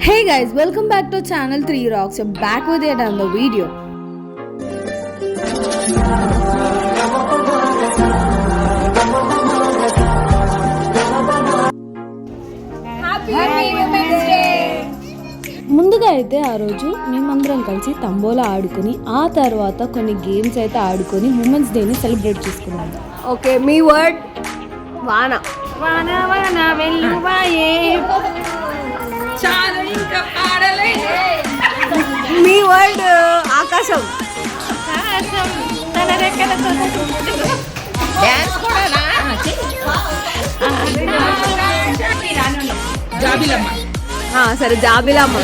Hey guys, welcome back to channel 3 Rocks. You're back with yet another video. ముందుగా అయితే ఆ రోజు మేమందరం కలిసి తంబోలా ఆడుకొని ఆ తర్వాత కొన్ని గేమ్స్ అయితే ఆడుకొని ఉమెన్స్ డేని సెలబ్రేట్ చేసుకున్నాం. ఓకే మీ వర్డ్ వాన. వాన వాన వెల్లువాయే. చాలు ఇంకా పాడలే మీ వర్డ్ ఆకాశం. ఆకాశం తన రెక్కలతో డాన్స్ కూడా జాబిలమ్మ. ఆ, సరే జాబిలమ్మ.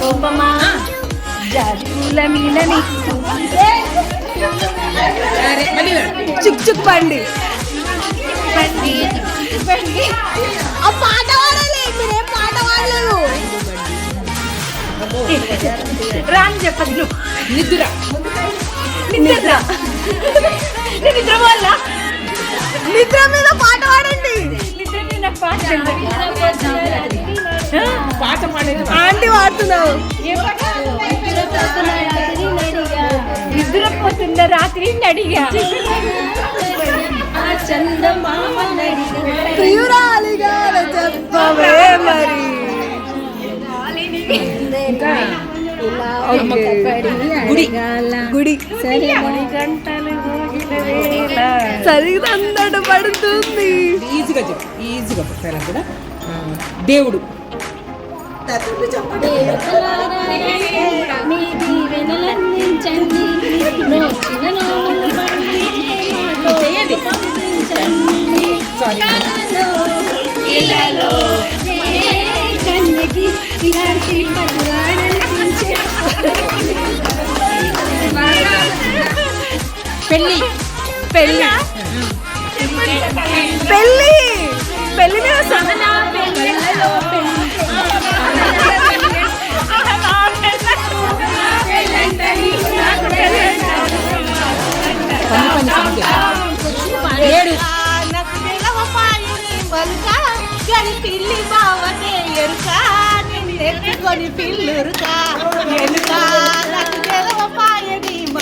కోపమా జాజుల మీదని చిక్ చిక్ బండి. ఆ పాట రాని చెప్పదు నువ్వు. నిద్ర నిద్ర నిద్ర వల్ల. నిద్ర మీద పాట పాడండి. నిద్ర మీద పాట? పాట పాడేది ఆంటీ పాడుతున్నావు. ఏ పాట? నిద్రపోతున్న రాత్రి నడిగా. ప్రియురాలిగా చెప్పవే మరి. గుడి. గుడి. పడుతుంది. ఈజీగా చెప్పు ఈజీగా పెట్టాలి కూడా దేవుడు. మీ పెళ్ళి పెళ్ళి పెళ్ళి పిల్లురుక ఎలుక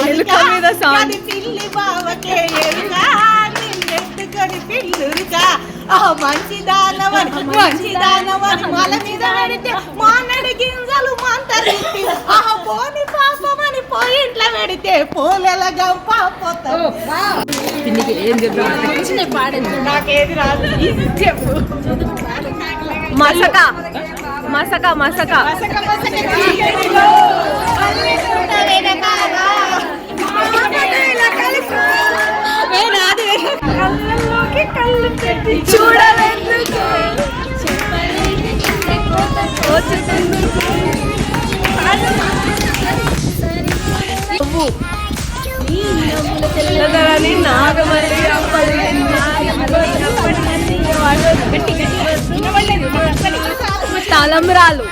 ఎలుక మీద సాంగ్. పిల్లి బావకే ఎత్తుకొని పిల్లురుక. ఆ మంచి దానవని మంచి దానవని. మల మీద పెడితే మానడి గింజలు మంతరిస్తే ఆ పోని పాపమని పోయి ఇంట్లో పెడితే పోలెల గంప పిన్నికి ఏం నాకేది రాదు. చెప్పు. మసక. まさかまさか。まさかまさか తలంబ్రాలు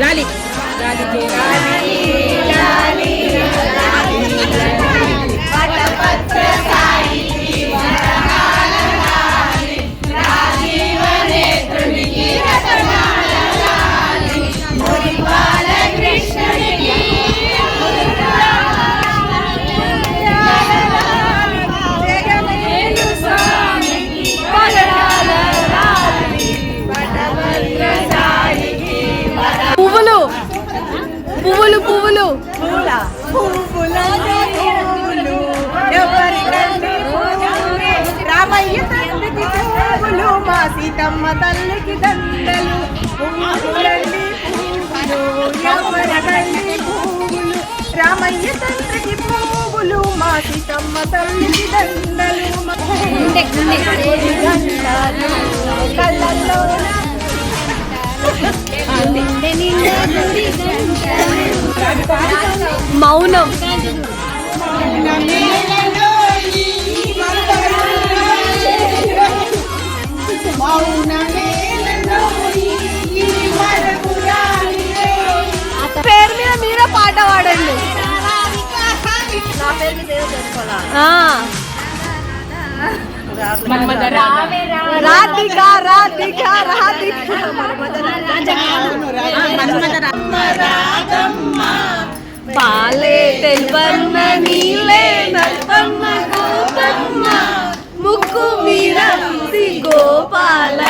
లాలి. రామయ్య తండ్రికి పువ్వులు మా సీతమ్మ తల్లికి దండలు పువ్వులండి పువ్వులు ఎవరికండి పువ్వులు రామయ్య తండ్రికి పువ్వులు మా సీతమ్మ తల్లికి దండలు కళ్ళల్లో నిండా గుడి గంటలు. మౌనం. పేరు మీద మీరే పాట పాడండి. ఆ. రాధిక రాధిక రాధిక. పాలే తెల్వన్న నీలే నల్పన్న గోపమ్మ. ముక్కు మీద గోపాల.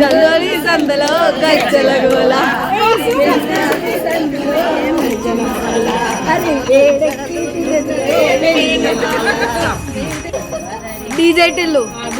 గంగోలి సందలో గజ్జల గోల. డీజే టిల్లు.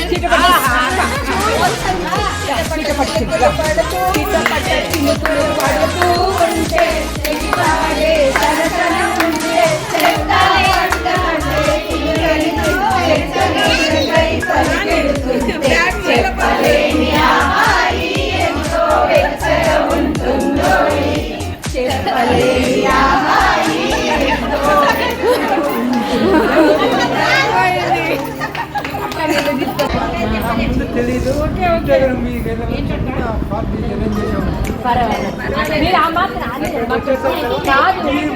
తెలీదు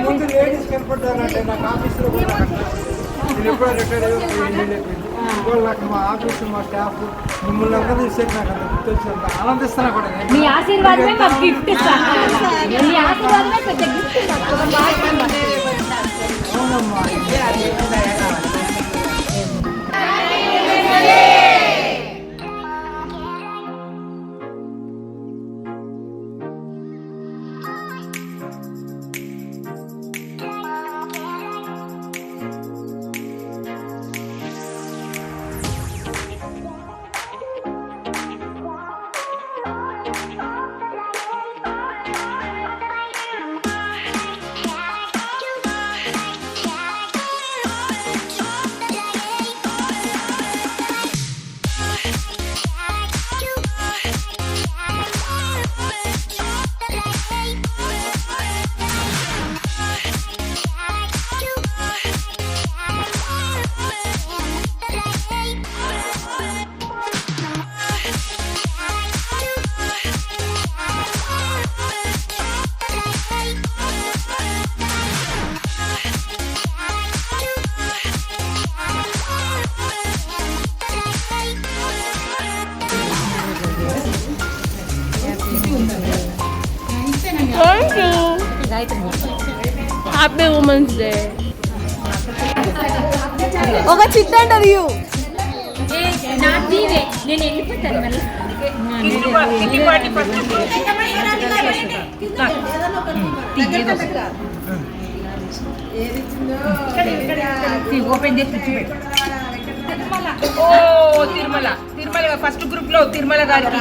ముందు లేడీస్ కనపడ్డారంటే నాకు ఆఫీస్లో కూడా కనపడ్డారు. నేను ఎప్పుడో రిటైర్ అయ్యి ఇవాళ నాకు మా ఆఫీస్ మా స్టాఫ్ మిమ్మల్ని అందరూ చూసేది నాకు అంత గుర్తొచ్చింది ఆనందిస్తున్నా కూడా నేను. మీ ఆశీర్వాదమే మాకు గిఫ్ట్ మీ ఆశీర్వాదమే పెద్ద గిఫ్ట్ అవునమ్మా. హ్యాపీ ఉమెన్స్ డే ఒక చిట్ వెళ్ళిపోతాను మళ్ళీ ఓపెన్ చేసి ఓ తిరుమల. తిరుమల ఫస్ట్ గ్రూప్లో తిరుమల గారికి.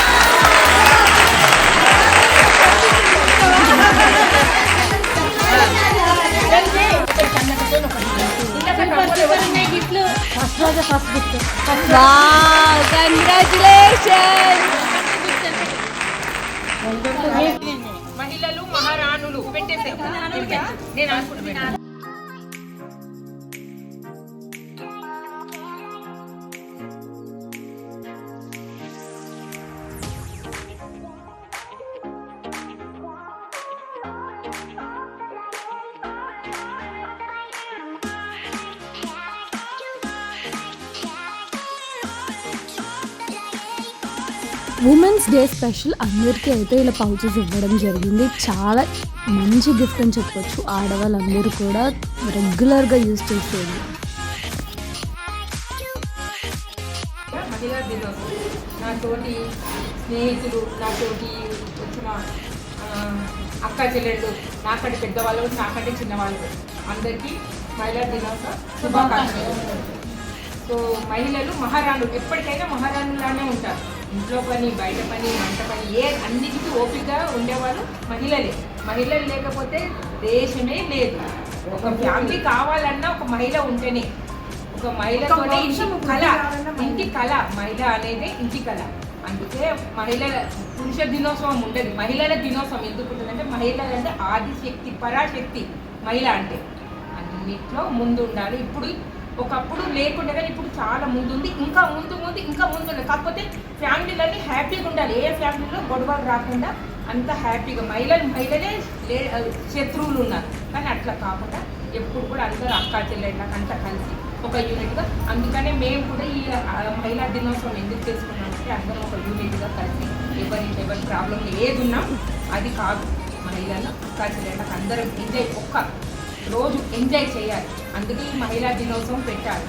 సెకండ్ అది ఎందుకు వావ్ కంగ్రాచులేషన్ మహిళలు మహారాణులు పెట్టేసే నేను అనుకుంటున్నాను. ఉమెన్స్ డే స్పెషల్ అందరికీ అయితే ఇలా పౌచెస్ ఇవ్వడం జరిగింది. చాలా మంచి గిఫ్ట్ అని చెప్పొచ్చు. ఆడవాళ్ళందరూ కూడా రెగ్యులర్గా యూజ్ చేసేది. మహిళా దినోత్సవం నా స్నేహితులు నాతోటి వచ్చిన అక్క చెల్లెళ్ళు నాకంటే పెద్దవాళ్ళు నాకంటే చిన్నవాళ్ళు అందరికీ మహిళా దినోత్సవ శుభాకాంక్షలు. సో మహిళలు మహారాణులు ఎప్పటికైనా మహారాణులానే ఉంటారు. ఇంట్లో పని బయట పని వంట పని ఏ అన్నిటికీ ఓపికగా ఉండేవాళ్ళు మహిళలే. మహిళలు లేకపోతే దేశమే లేదు. ఒక ఫ్యామిలీ కావాలన్నా ఒక మహిళ ఉంటేనే. ఒక మహిళతోనే ఇంటి కళ ఇంటి కళ మహిళ అనేది ఇంటి కళ. అందుకే మహిళల పురుష దినోత్సవం ఉండదు. మహిళల దినోత్సవం ఎందుకు ఉంటుందంటే మహిళలు అంటే ఆదిశక్తి పరాశక్తి మహిళ అంటే. అన్నిట్లో ముందు ఉండాలి ఇప్పుడు ఒకప్పుడు లేకుండా కానీ ఇప్పుడు చాలా ముందు ఉంది ఇంకా ముందు ముందు ఇంకా ముందు ఉంది కాకపోతే ఫ్యామిలీలన్నీ హ్యాపీగా ఉండాలి. ఏ ఫ్యామిలీలో గొడవలు రాకుండా అంత హ్యాపీగా మహిళలు మహిళలే లే శత్రువులు ఉన్నారు. కానీ అట్లా కాకుండా ఎప్పుడు కూడా అందరూ అక్క చెల్లెళ్ళ అంతా కలిసి ఒక యూనిట్గా అందుకనే మేము కూడా ఈ మహిళా దినోత్సవం ఎందుకు చేసుకున్నామంటే అందరం ఒక యూనిట్గా కలిసి ఎవరి ఎవరి ప్రాబ్లం ఏది ఉన్నా అది కాదు. మహిళలు అక్క చెల్లెళ్ళకి అందరం ఎంజాయ్ ఒక్క రోజు ఎంజాయ్ చేయాలి. అందుకే ఈ మహిళా దినోత్సవం పెట్టారు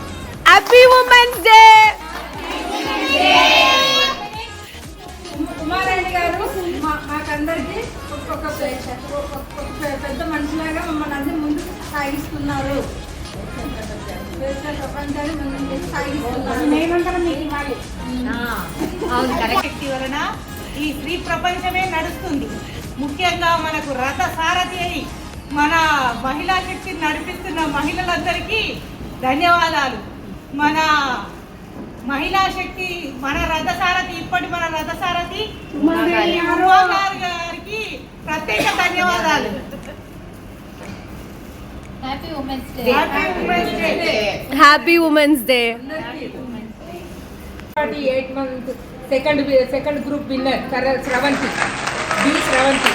హ్యాపీ ఉమెన్స్ డే కుమారాణి గారు మాకందరికి ఒక్కొక్క పెద్ద మనిషిలాగా మమ్మల్ని అందరి ముందుకు సాగిస్తున్నారు. ఇవ్వాలి. శక్తి వలన ఈ స్త్రీ ప్రపంచమే నడుస్తుంది. ముఖ్యంగా మనకు రథ సారథి అయి మన మహిళా శక్తిని నడిపిస్తున్న మహిళలందరికీ ధన్యవాదాలు. మన మహిళా శక్తి మన రథసారథి ఇప్పటి మన రథసారథి గారికి ప్రత్యేక ధన్యవాదాలు. Happy women's day happy women's day forty eight month second second group winner కర స్రవంతి బి స్రవంతి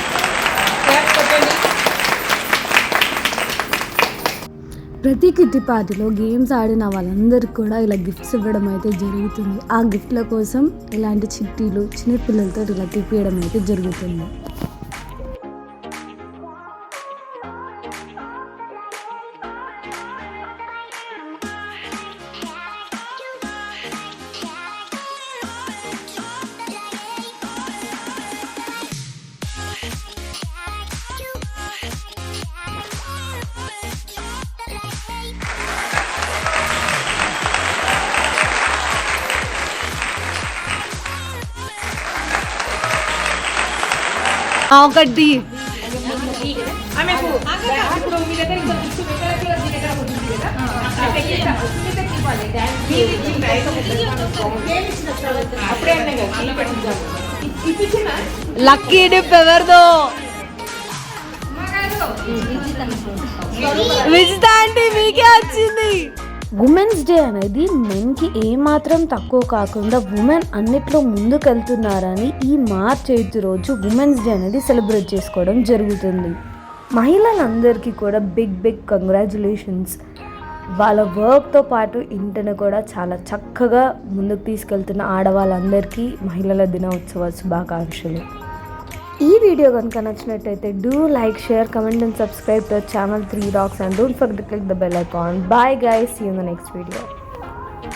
ప్రతి కిట్టి పార్టీలో గేమ్స్ ఆడిన వాళ్ళందరికీ కూడా ఇలా గిఫ్ట్స్ ఇవ్వడం అయితే జరుగుతుంది. ఆ గిఫ్ట్ల కోసం ఇలాంటి చిట్టీలు చిన్న పిల్లలతో ఇలా తిప్పియడం అయితే జరుగుతుంది. ఇప్పించిందా? లక్కీ డిప్ ఎవరిదో విజిత ఆంటీ మీకే వచ్చింది ఉమెన్స్ డే అనేది మెన్కి ఏమాత్రం తక్కువ కాకుండా ఉమెన్ అన్నిట్లో ముందుకెళ్తున్నారని ఈ మార్చ్ ఎయిత్ రోజు ఉమెన్స్ డే అనేది సెలబ్రేట్ చేసుకోవడం జరుగుతుంది. మహిళలందరికీ కూడా బిగ్ బిగ్ కంగ్రాచులేషన్స్ వాళ్ళ వర్క్తో పాటు ఇంటిని కూడా చాలా చక్కగా ముందుకు తీసుకెళ్తున్న ఆడవాళ్ళందరికీ మహిళల దినోత్సవ శుభాకాంక్షలు. ఈ వీడియో కనుక నచ్చినట్టయితే do like share comment and subscribe to channel three rocks and don't forget click the bell icon bye guys see in the next video